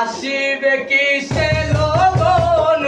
আসিবে কি সে লগন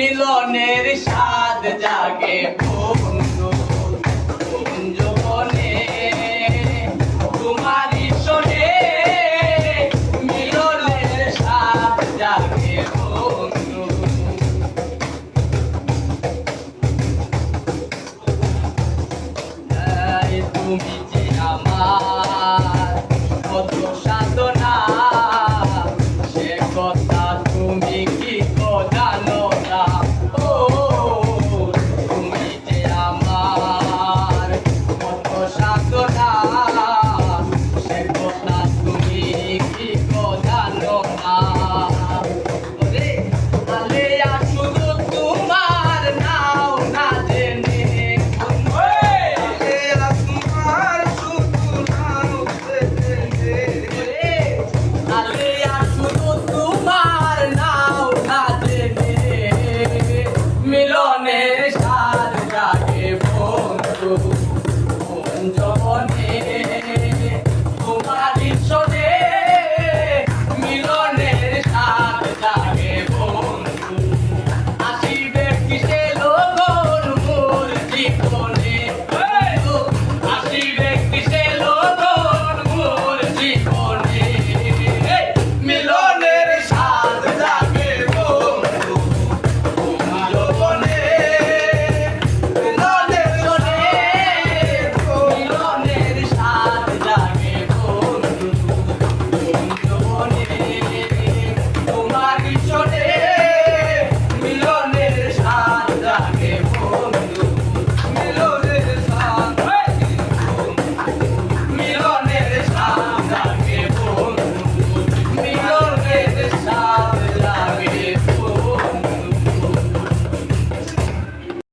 মিলনের স্বাদ জাগে বন্ধু কুঞ্জবনে তোমারি মিলনের স্বাদ জাগে তুমি tanto